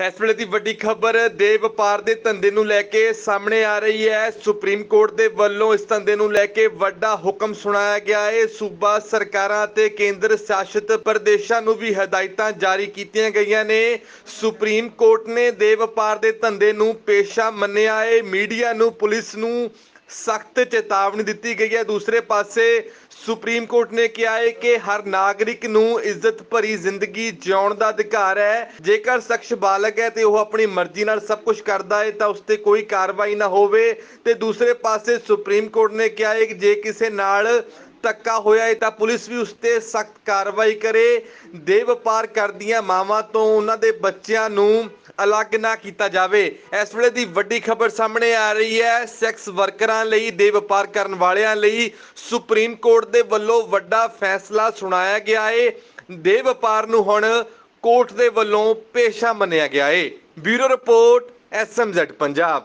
ਇਸ ਵੇਲੇ ਦੀ ਵੱਡੀ ਖਬਰ ਦੇ ਵਪਾਰ ਦੇ ਧੰਦੇ ਨੂੰ ਲੈ ਕੇ ਸਾਹਮਣੇ ਆ ਰਹੀ ਹੈ। ਸੁਪਰੀਮ ਕੋਰਟ ਦੇ ਵੱਲੋਂ ਇਸ ਧੰਦੇ ਨੂੰ ਲੈ ਕੇ ਵੱਡਾ ਹੁਕਮ ਸੁਣਾਇਆ ਗਿਆ ਹੈ। ਸੂਬਾ ਸਰਕਾਰਾਂ ਤੇ ਕੇਂਦਰ ਸ਼ਾਸਿਤ ਪ੍ਰਦੇਸ਼ਾਂ ਨੂੰ ਵੀ ਹਦਾਇਤਾਂ ਜਾਰੀ ਕੀਤੀਆਂ ਗਈਆਂ ਨੇ। ਸੁਪਰੀਮ ਕੋਰਟ ਨੇ ਦੇ ਵਪਾਰ ਦੇ ਧੰਦੇ ਨੂੰ ਪੇਸ਼ਾ ਮੰਨਿਆ ਹੈ। ਮੀਡੀਆ ਨੂੰ, ਪੁਲਿਸ ਨੂੰ ਸਖਤ ਚੇਤਾਵਨੀ ਦਿੱਤੀ ਗਈ ਹੈ। ਦੂਸਰੇ ਪਾਸੇ ਸੁਪਰੀਮ ਕੋਰਟ ਨੇ ਕਿਹਾ ਹੈ ਕਿ ਹਰ ਨਾਗਰਿਕ ਨੂੰ ਇੱਜ਼ਤ ਭਰੀ ਜ਼ਿੰਦਗੀ ਜਿਉਣ ਦਾ ਅਧਿਕਾਰ ਹੈ। ਜੇਕਰ ਸ਼ਖਸ ਬਾਲਗ ਹੈ ਤੇ ਉਹ ਆਪਣੀ ਮਰਜ਼ੀ ਨਾਲ ਸਭ ਕੁਝ ਕਰਦਾ ਹੈ ਤਾਂ ਉਸ ਤੇ ਕੋਈ ਕਾਰਵਾਈ ਨਾ ਹੋਵੇ। ਤੇ ਦੂਸਰੇ ਪਾਸੇ ਸੁਪਰੀਮ ਕੋਰਟ ਨੇ ਕਿਹਾ ਹੈ ਕਿ ਜੇ ਕਿਸੇ ਨਾਲ ਧੱਕਾ ਹੋਇਆ ਹੈ ਤਾਂ ਪੁਲਿਸ ਵੀ ਉਸ ਤੇ ਸਖਤ ਕਾਰਵਾਈ ਕਰੇ। ਦੇ ਵਪਾਰ ਕਰਦੀਆਂ ਮਾਵਾਂ ਤੋਂ ਉਹਨਾਂ ਦੇ ਬੱਚਿਆਂ ਨੂੰ ਅਲੱਗ ਨਾ ਕੀਤਾ ਜਾਵੇ। ਇਸ ਵੇਲੇ ਦੀ ਵੱਡੀ ਖਬਰ ਸਾਹਮਣੇ ਆ ਰਹੀ ਹੈ। ਸੈਕਸ ਵਰਕਰਾਂ ਲਈ, ਦੇ ਵਪਾਰ ਕਰਨ ਵਾਲਿਆਂ ਲਈ ਸੁਪਰੀਮ ਕੋਰਟ ਦੇ ਵੱਲੋਂ ਵੱਡਾ ਫੈਸਲਾ ਸੁਣਾਇਆ ਗਿਆ ਏ। ਦੇ ਵਪਾਰ ਨੂੰ ਹੁਣ ਕੋਰਟ ਦੇ ਵੱਲੋਂ ਪੇਸ਼ਾ ਮੰਨਿਆ ਗਿਆ ਏ। Bureau report SMZ Punjab.